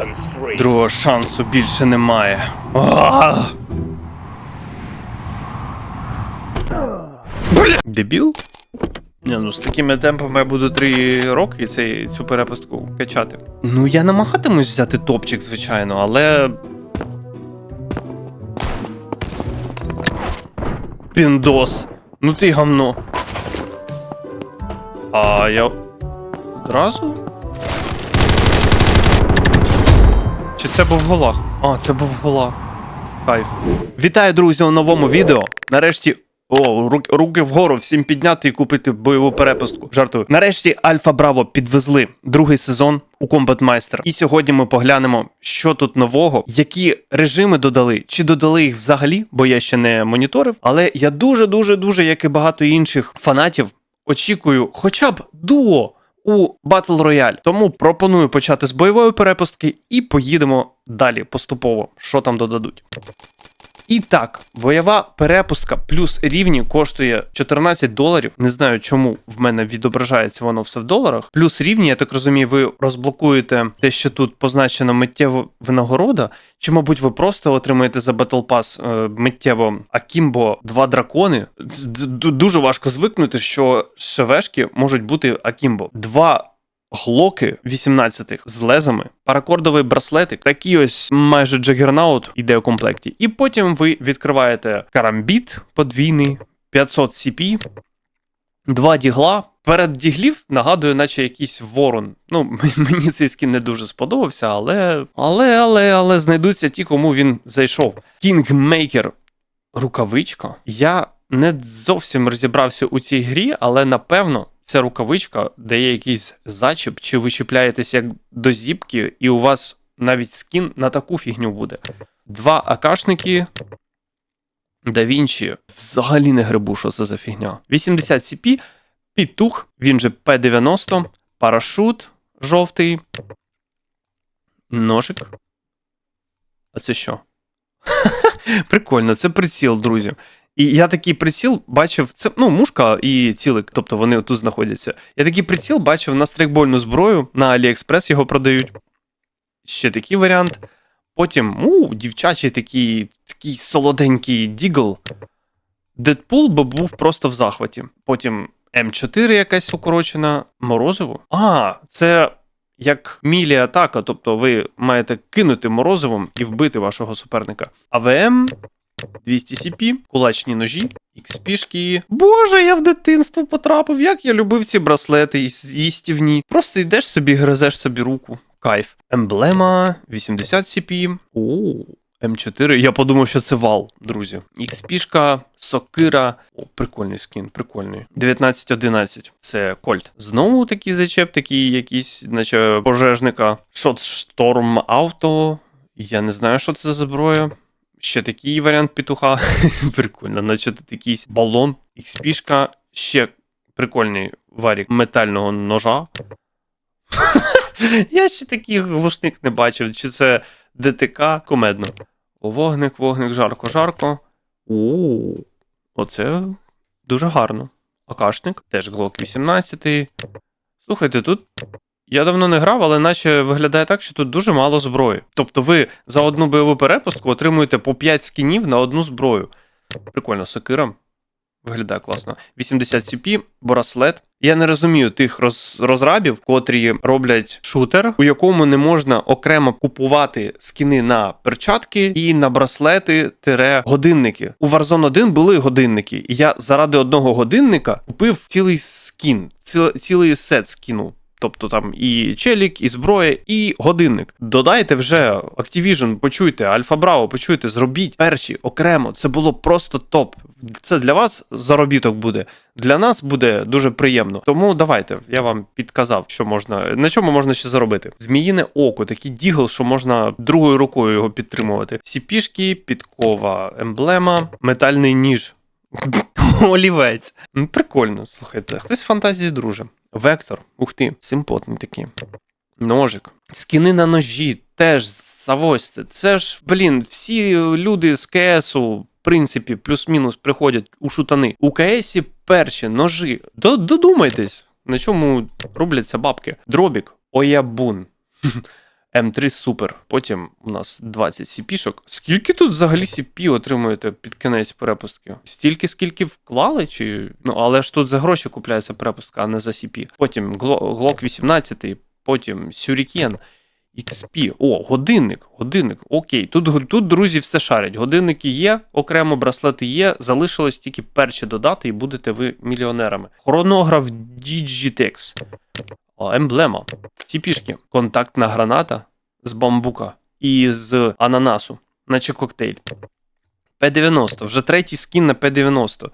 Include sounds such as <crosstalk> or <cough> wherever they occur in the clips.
Weapon 3. Другого шансу більше немає. А! Бля! Дебіл? Ні, ну з такими темпами я буду три роки цей, цю перепустку качати. Ну, я намагатимусь взяти топчик, звичайно, але. Піндос. Ну ти гамно. А я. Одразу? Це був голах? А, це був голах. Кайф. Вітаю, друзі, у новому відео. Нарешті. О, руки, руки вгору, всім підняти і купити бойову перепустку. Жартую. Нарешті Альфа Браво підвезли другий сезон у Combat Meister. І сьогодні ми поглянемо, що тут нового, які режими додали, чи додали їх взагалі, бо я ще не моніторив. Але я дуже, дуже, дуже, як і багато інших фанатів, очікую, хоча б дуо у Battle Royale. Тому пропоную почати з бойової перепустки і поїдемо далі поступово, що там додадуть. І так, бойова перепустка плюс рівні коштує 14 доларів. Не знаю, чому в мене відображається воно все в доларах. Плюс рівні, я так розумію, ви розблокуєте те, що тут позначено миттєво винагорода. Чи, мабуть, ви просто отримаєте за Battle Pass е, миттєво Акімбо два дракони. Дуже важко звикнути, що шевешки можуть бути Акімбо. Два глоки 18-х з лезами, паракордовий браслетик, такий ось майже джагернаут іде у комплекті. І потім ви відкриваєте карамбіт подвійний, 500 CP, два дігла. Перед діглів нагадує, наче якийсь ворон. Ну, <laughs> мені цей скін не дуже сподобався, але. Але, але, але знайдуться ті, кому він зайшов. Кінгмейкер рукавичка. Я не зовсім розібрався у цій грі, але напевно це рукавичка, де є якийсь зачіп, чи ви чіпляєтесь як до зіпки, і у вас навіть скін на таку фігню буде. Два акашники. Да Вінчі. Взагалі не грибу, що це за фігня. 80 CP, пітух, він же P90, парашут жовтий. Ножик. А це що? <laughs> Прикольно, це приціл, друзі. І я такий приціл бачив, це ну, мушка і цілик, тобто вони тут знаходяться. Я такий приціл бачив на стрейкбольну зброю, на AliExpress його продають. Ще такий варіант. Потім, у, дівчачий такий, такий солоденький дігл. Дедпул би був просто в захваті. Потім М4 якась укорочена, морозиво. А, це як мілі атака, тобто ви маєте кинути морозивом і вбити вашого суперника. АВМ 200 CP, кулачні ножі, XP-шки. Боже, я в дитинство потрапив. Як я любив ці браслети їс- їстівні. Просто йдеш собі, гризеш собі руку. Кайф. Емблема 80 CP. О, М4. Я подумав, що це вал, друзі. XP-шка, сокира. О, прикольний скін, прикольний. 1911. Це кольт. Знову такий зачеп, такий якийсь, наче пожежника. Шотшторм авто. Я не знаю, що це за зброя. Ще такий варіант петуха. <laughs> Прикольно, наче тут якийсь балон, XP-шка, ще прикольний варік метального ножа. <laughs> Я ще такий глушник не бачив. Чи це ДТК комедно. Вогник, вогник, жарко, жарко. О, оце дуже гарно. Акашник, теж Глок 18. Слухайте, тут я давно не грав, але наче виглядає так, що тут дуже мало зброї. Тобто ви за одну бойову перепустку отримуєте по 5 скінів на одну зброю. Прикольно, сокира. Виглядає класно. 80 CP, браслет. Я не розумію тих роз, розрабів, котрі роблять шутер, у якому не можна окремо купувати скіни на перчатки і на браслети тире годинники. У Warzone 1 були годинники, і я заради одного годинника купив цілий скін, ціл, цілий сет скіну. Тобто там і челік, і зброя, і годинник. Додайте вже Activision, почуйте, Альфа Браво, почуйте, зробіть перші окремо. Це було просто топ. Це для вас заробіток буде. Для нас буде дуже приємно. Тому давайте, я вам підказав, що можна на чому можна ще заробити. Зміїне око, такий дігл, що можна другою рукою його підтримувати. Сіпішки, підкова, емблема, метальний ніж. <laughs> Олівець. Ну, Прикольно, слухайте. Хтось з фантазії друже. Вектор, ух ти, симпотний такий. Ножик. Скіни на ножі теж завозьте. Це ж, блін, всі люди з КСу, в принципі, плюс-мінус приходять у шутани. У КСі перші ножі. До- Додумайтесь, на чому робляться бабки. Дробік, оябун. М3 супер. Потім у нас 20 сіпішок. Скільки тут взагалі сіпі отримуєте під кінець перепустки? Стільки, скільки вклали? Чи... Ну, але ж тут за гроші купляється перепустка, а не за сіпі. Потім Glock 18, потім Сюрікен. XP. О, годинник. Годинник. Окей. Тут, тут, друзі, все шарять. Годинники є, окремо браслети є. Залишилось тільки перші додати, і будете ви мільйонерами. Хронограф Digitex. О, емблема. Ці пішки. Контактна граната з бамбука і з ананасу, наче коктейль. П-90. Вже третій скін на П-90.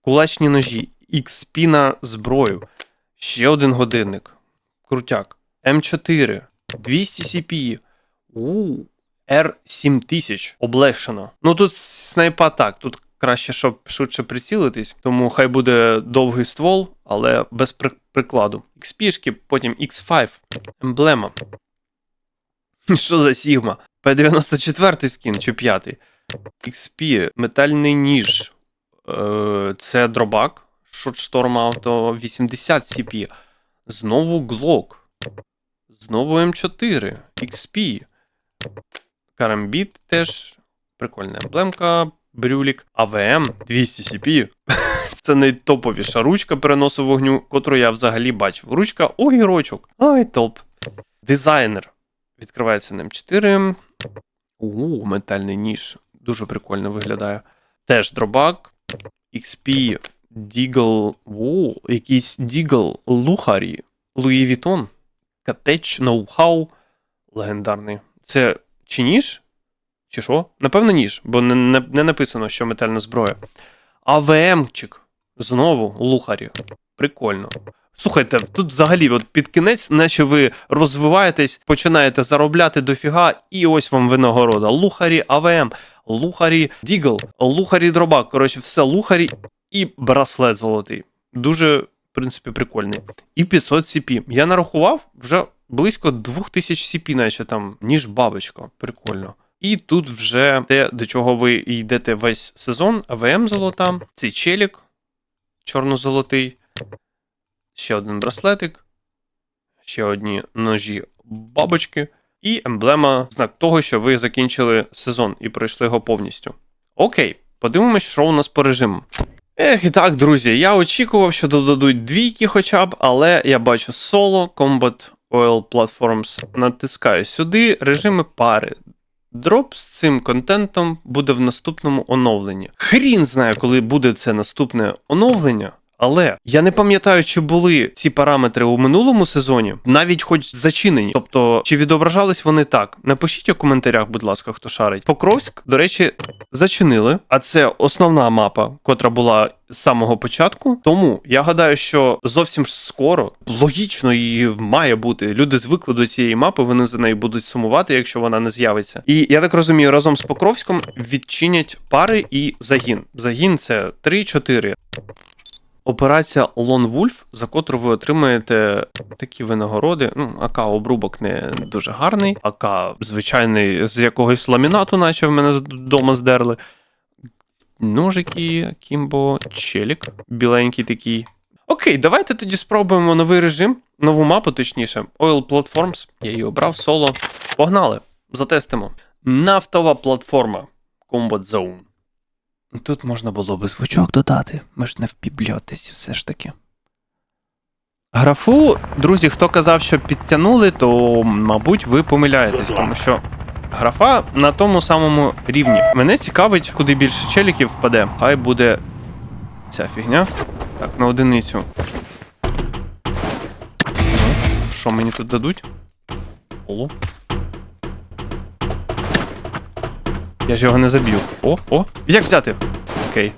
Кулачні ножі. XP на зброю. Ще один годинник. Крутяк. М4. 200 CPI. У R7000 облегшено. Ну тут снайпа так, тут краще, щоб швидше прицілитись, тому хай буде довгий ствол, але без при- прикладу. XP, потім X5, емблема. <laughs> Що за Сігма? P94 скін чи 5. XP, метальний ніж. Е, це дробак. Шотшторм Auto 80 CP. Знову Glock. Знову М4, XP. Карамбіт теж. Прикольна емблемка. Брюлік. АВМ 200 CP. Це найтоповіша ручка переносу вогню, котру я взагалі бачив. Ручка огірочок. Ай, топ. Дизайнер. Відкривається на М4. У, метальний ніж. Дуже прикольно виглядає. Теж дробак. XP. Дігл. О, якийсь Дігл Лухарі. Луї Вітон. Катеч, ноу-хау. Легендарний. Це чи ніж? Чи що? Напевно, ніж, бо не, не, не написано, що метальна зброя. АВМчик. Знову лухарі. Прикольно. Слухайте, тут взагалі, от під кінець, наче ви розвиваєтесь, починаєте заробляти дофіга, і ось вам винагорода. Лухарі АВМ, лухарі Дігл, лухарі дробак. Коротше, все лухарі і браслет золотий. Дуже, в принципі, прикольний. І 500 CP. Я нарахував вже близько 2000 CP, наче там, ніж бабочка. Прикольно. І тут вже те, до чого ви йдете весь сезон, АВМ золота, цей челік чорно-золотий, ще один браслетик, ще одні ножі бабочки, і емблема знак того, що ви закінчили сезон і пройшли його повністю. Окей, подивимось, що у нас по режиму. Ех, і так, друзі, я очікував, що додадуть двійки хоча б, але я бачу соло, Combat Oil Platforms. Натискаю сюди режими пари. Дроп з цим контентом буде в наступному оновленні. Хрін знає, коли буде це наступне оновлення. Але я не пам'ятаю, чи були ці параметри у минулому сезоні, навіть хоч зачинені. Тобто, чи відображались вони так? Напишіть у коментарях, будь ласка, хто шарить. Покровськ, до речі, зачинили, а це основна мапа, котра була з самого початку. Тому я гадаю, що зовсім скоро логічно і має бути. Люди звикли до цієї мапи, вони за нею будуть сумувати, якщо вона не з'явиться. І я так розумію, разом з Покровськом відчинять пари і загін. Загін це 3-4. Операція Lone Wolf, за котру ви отримаєте такі винагороди. Ну, АК обрубок не дуже гарний, АК звичайний з якогось ламінату, наче в мене вдома здерли. Ножики, Кімбо, челік, біленький такий. Окей, давайте тоді спробуємо новий режим, нову мапу, точніше, Oil Platforms. Я її обрав соло. Погнали, затестимо. Нафтова платформа Combat Zone. Тут можна було би звучок додати. Ми ж не в бібліотеці все ж таки. Графу, друзі, хто казав, що підтягнули, то, мабуть, ви помиляєтесь, тому що графа на тому самому рівні. Мене цікавить, куди більше челіків впаде. Хай буде ця фігня. Так, на одиницю. Ну, Що мені тут дадуть? Полу. Я ж його не заб'ю. О, о. Як взяти? Окей.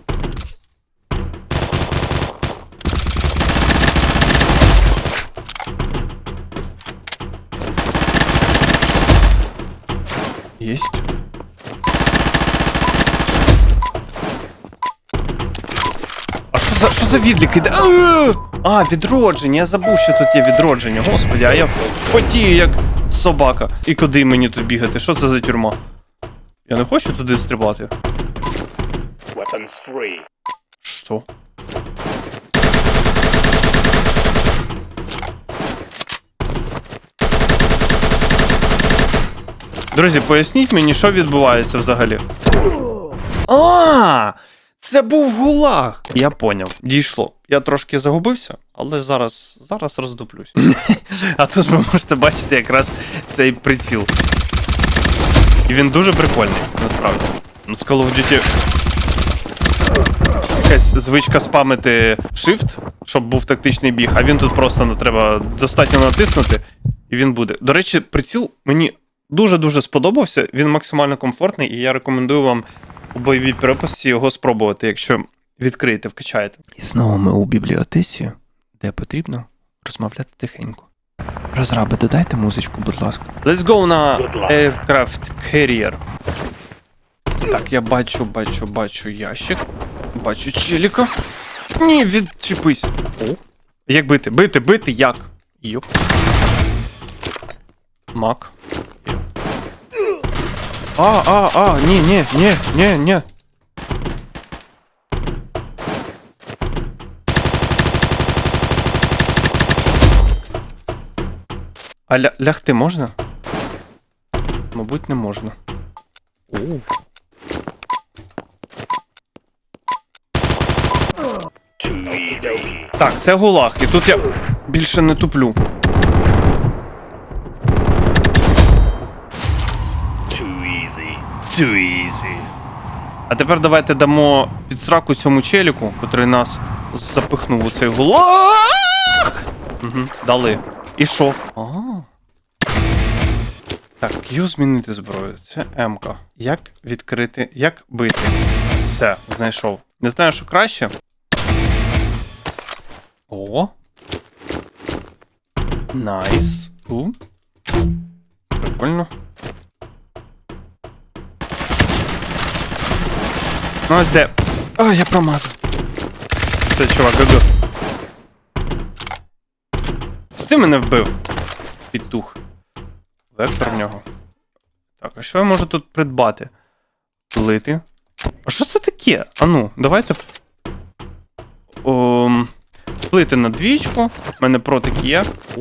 Єсть. А що за що за відлік іде? А! А, відродження. Я забув, що тут є відродження. Господи, а я потію, як собака. І куди мені тут бігати? Що це за тюрма? Я не хочу туди стрибати. Weapons free. Що? Друзі, поясніть мені, що відбувається взагалі. А, це був гулаг. Я поняв, дійшло. Я трошки загубився, але зараз, зараз роздуплюсь. <laughs> а тут ви можете бачити якраз цей приціл. І він дуже прикольний, насправді. З Call of Duty якась звичка спамити Shift, щоб був тактичний біг, а він тут просто не треба достатньо натиснути, і він буде. До речі, приціл мені дуже-дуже сподобався. Він максимально комфортний, і я рекомендую вам у бойовій перепустці його спробувати, якщо відкриєте, вкачаєте. І знову ми у бібліотеці, де потрібно розмовляти тихенько. Розраби, додайте музичку, будь ласка. Let's go на Aircraft Carrier. Так, я бачу, бачу, бачу ящик. Бачу челіка. Ні, відчепись. О. Як бити? Бити, бити, як? Йоп. Мак. А, а, а, ні, ні, ні, ні, ні. А ля- лягти можна? Мабуть, не можна. О. Так, це гулаг, і тут я більше не туплю. Too easy. Too easy. А тепер давайте дамо підсраку цьому челіку, котрий нас запихнув у цей гулаг. Угу, дали. І що? А. Так, Q змінити зброю. Це М-ка. Як відкрити. Як бити? Все, знайшов. Не знаю, що краще. О. Найс. У. Прикольно. Ну ось де. А, я промазав. Все, чувак, гг. Ти мене вбив. Підтух. Вектор в нього. Так, а що я можу тут придбати? Плити. А що це таке? А ну, давайте. Ом, плити на двічку. У мене протик є. О.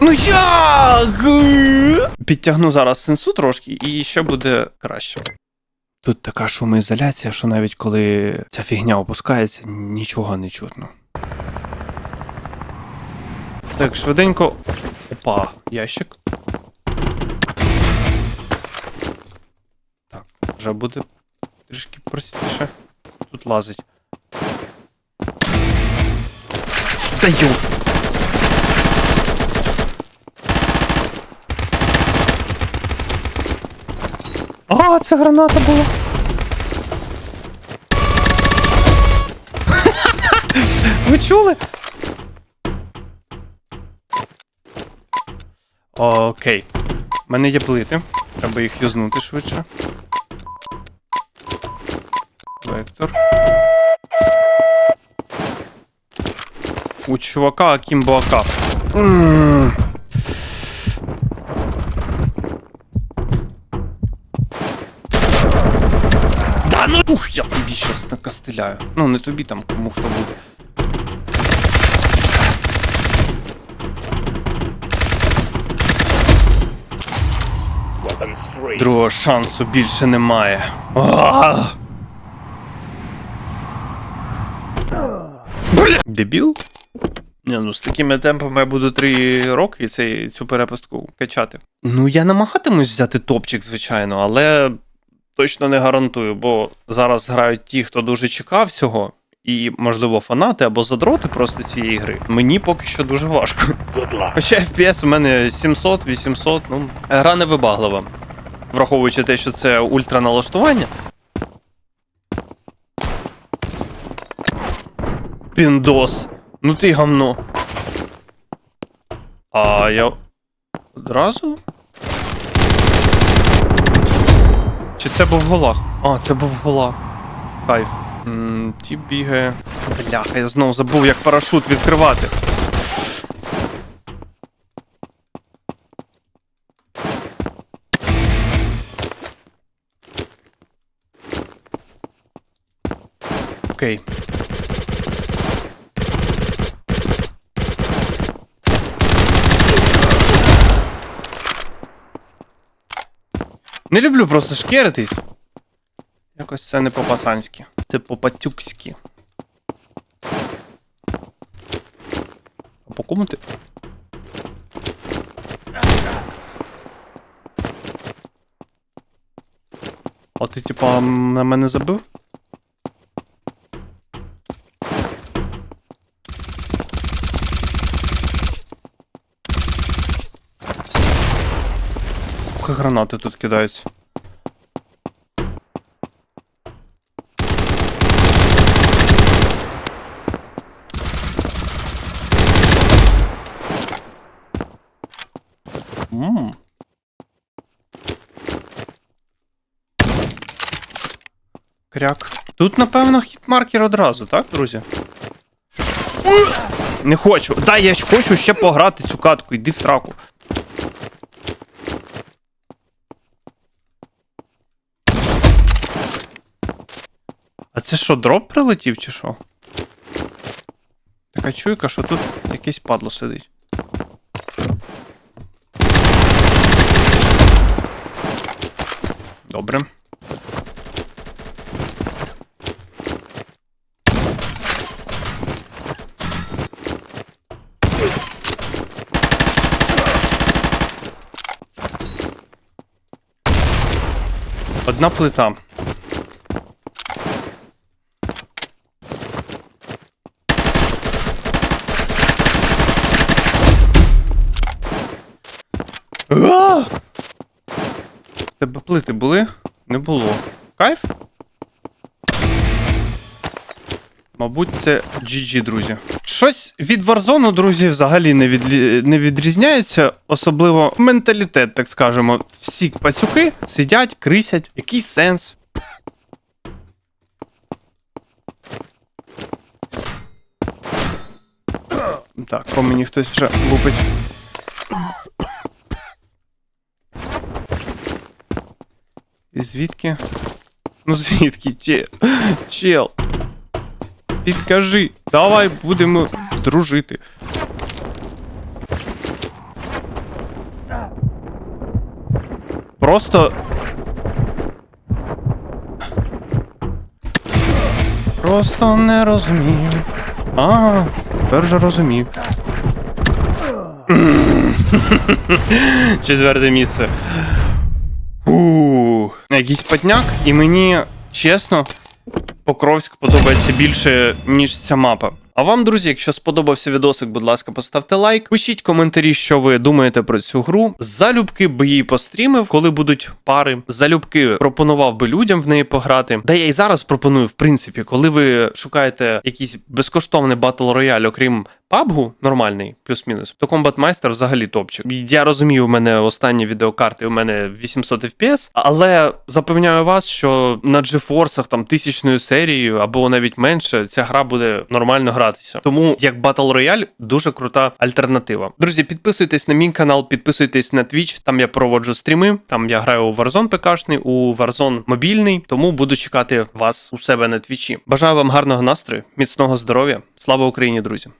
Ну як? Підтягну зараз сенсу трошки, і ще буде краще. Тут така шумоізоляція, що навіть коли ця фігня опускається, нічого не чутно. Так, швиденько. Опа, ящик. Так, вже буде трішки простіше. Тут лазить. Даю! А, це граната була. <laughs> Ви чули? Окей. У мене є плити. Треба їх юзнути швидше. Вектор. У чувака Акімбо АК. М. Да ну ух, я тобі щас накостиляю. Ну, не тобі там, кому хто буде. Другого шансу більше немає. Бля! Дебіл? Ні, ну з такими темпами я буду 3 роки цей, цю перепустку качати. Ну, я намагатимусь взяти топчик, звичайно, але точно не гарантую, бо зараз грають ті, хто дуже чекав цього, і, можливо, фанати або задроти просто цієї гри. Мені поки що дуже важко. Хоча FPS у мене 700-800, ну, гра невибаглива. Враховуючи те, що це ультра налаштування. Піндос. Ну ти гамно. А я. Одразу? Чи це був голах? А, це був голах. Кайф. М, Ті бігає. Бляха, я знову забув, як парашут відкривати. Окей. Не люблю просто шкеритись. Якось це не по-пацанськи. Це по-патюкськи. А по кому ти? А ти, типа, на мене забив? Гранати тут кидаються. Ммм. Кряк. Тут, напевно, хітмаркер одразу, так, друзі? Не хочу. Да, я ж хочу ще пограти цю катку, йди в сраку. Це що, дроп прилетів чи що? Така чуйка, що тут якесь падло сидить. Добре. Одна плита. А! Тебе плити були? Не було. Кайф? Мабуть, це GG, друзі. Щось від Warzone, друзі, взагалі не, відлі... не відрізняється, особливо менталітет, так скажемо. Всі пацюки сидять, крисять. Який сенс? Так, по мені хтось вже лупить. Звідки? Ну звідки? Че... Чел. Підкажи. Давай будемо дружити. Просто. Просто не розумію. А, тепер вже розумів. Четверте місце. Якийсь потняк, і мені чесно, Покровськ подобається більше, ніж ця мапа. А вам, друзі, якщо сподобався відосик, будь ласка, поставте лайк. Пишіть коментарі, що ви думаєте про цю гру. Залюбки би її пострімив, коли будуть пари. Залюбки пропонував би людям в неї пограти. Да я і зараз пропоную, в принципі, коли ви шукаєте якийсь безкоштовний батл рояль, окрім PUBG, нормальний, плюс-мінус, то Combat Meister взагалі топчик. Я розумію, у мене останні відеокарти, у мене 800 FPS, але запевняю вас, що на GeForce там тисячною серією або навіть менше, ця гра буде нормально гратися. Тому як Battle Royale дуже крута альтернатива. Друзі, підписуйтесь на мій канал, підписуйтесь на Twitch, там я проводжу стріми. Там я граю у Warzone ПКшний, у Warzone мобільний, тому буду чекати вас у себе на твічі. Бажаю вам гарного настрою, міцного здоров'я. Слава Україні, друзі!